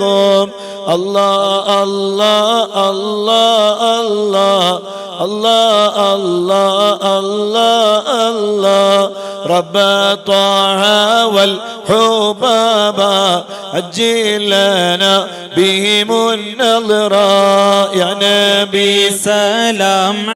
عليكم الله الله الله الله الله الله الله الله. رب طه والحبابا عجل لنا بهم النظرة يا نبي سلام.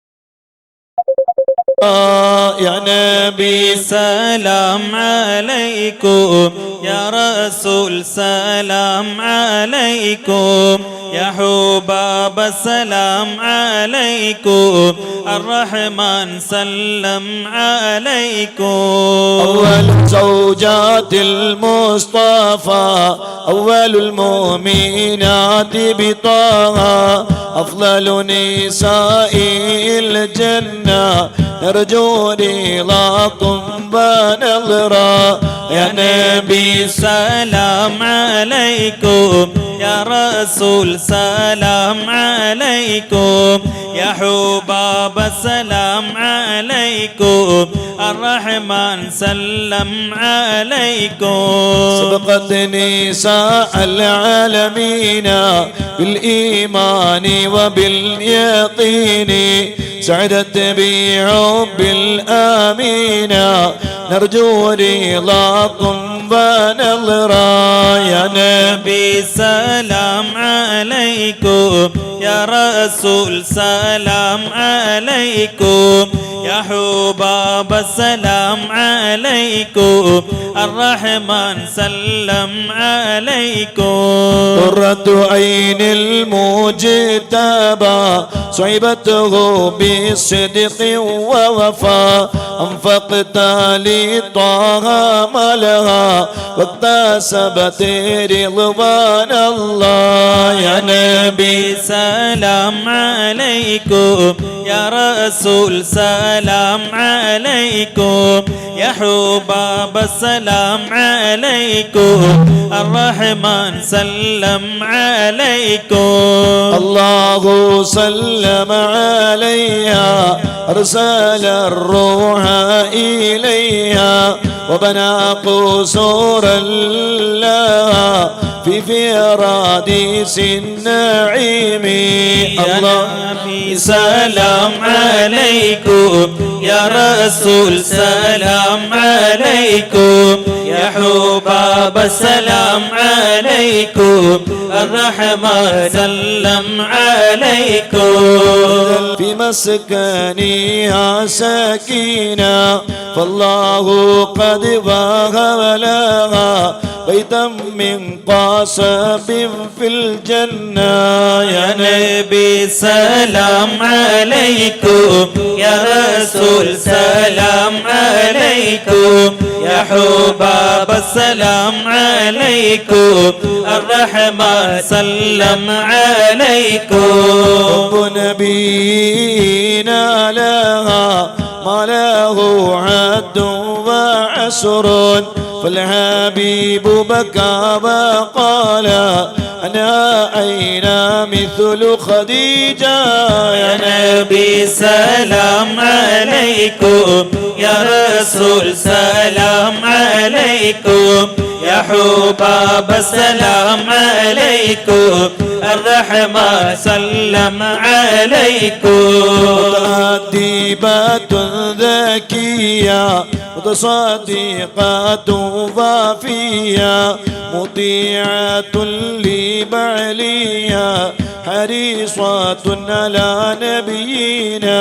يا نبي سلام عليكم. يا رسول سلام عليكم. يا حباب سلام عليكم. الرحمن سلم عليكم. أول زوجات المصطفى أول المؤمنات بطه أفضل نساء الجنة. نرجو رضاكم بنظرة يا نبي سلام عليكم. يا رسول سلام عليكم. يا حباب سلام عليكم. الرحمن سلم عليكم. سبقت نساء العالمين بالإيمان وباليقين. سعدت بحب الآمين. نرجو رضاكم ونظرا يا نبي نبي سلام عليكم. يا رسول سلام عليكم. يا حباب سلام عليكم. الرحمن سلم عليكم. قرة عين المجتبى صعبته بالصدق ووفاء أنفقت لطه مالها واكتسبت رضوان الله. يا نبي سلام عليكم. يا رسول سلام عليكم. يا حباب السلام عليكم. الرحمن سلم عليكم. الله سلم عليها أرسل الروح إليها. وبنى قصورا لها في فراديس النعيم الله سلام عليكم يا رسول سلام عليكم يا حباب السلام عليكم. الرحمن سلم عليكم. في مسكنها سكينة فالله قد وهب لها بيتا من قصب في الجنة. يا نبي سلام عليكم يا رسول سلام عليكم يا حباب السلام عليكم الرحمن سلم عليكم. حب نبينا لها ما له عد وعسر فالحبيب بكى وقال أنا أين مثل خديجة يا نبي؟ سلام عليكم يا رسول سلام عليكم. يا حباب السلام عليكم. الرحمة سلم عليكم. متأدبة ذكية متصدقة وفية مطيعة لبعليا حريصة على نبينا.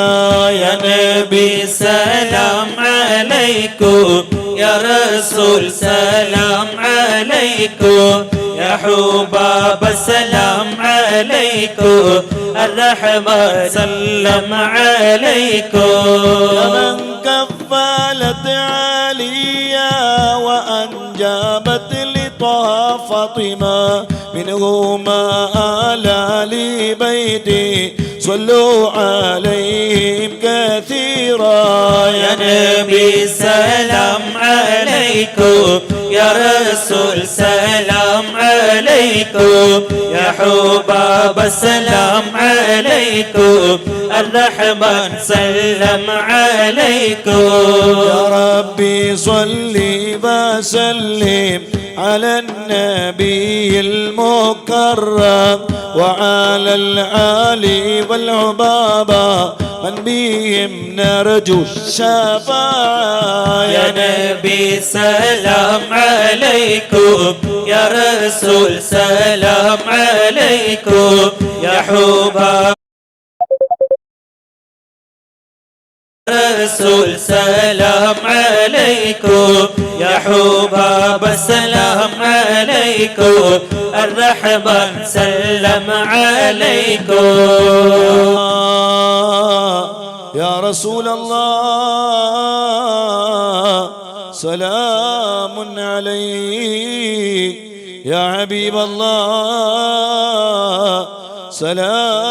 يا نبي سلام عليكم. يا رسول سلام عليكم. يا حباب السلام عليكم. الرحمة سلم عليكم. من كفلت عليا وأنجبت لطه فاطمة منهما آل لبيتي صلوا عليهم كثيرا. يا نبي سلام عليكم. يا رسول سلام عليكم. يا حباب السلام عليكم. الرحمن سلم عليكم. يا ربي صل وسلم. على النبي المكرم وعلى العالي والعبابة من بهم نرجو الشفاعة. يا نبي سلام عليكم. يا رسول سلام عليكم. يا حباب. رسول سلام عليكم. يا حباب السلام عليكم. الرحمن سلم عليكم. يا رسول الله سلام عليك. يا حبيب الله سلام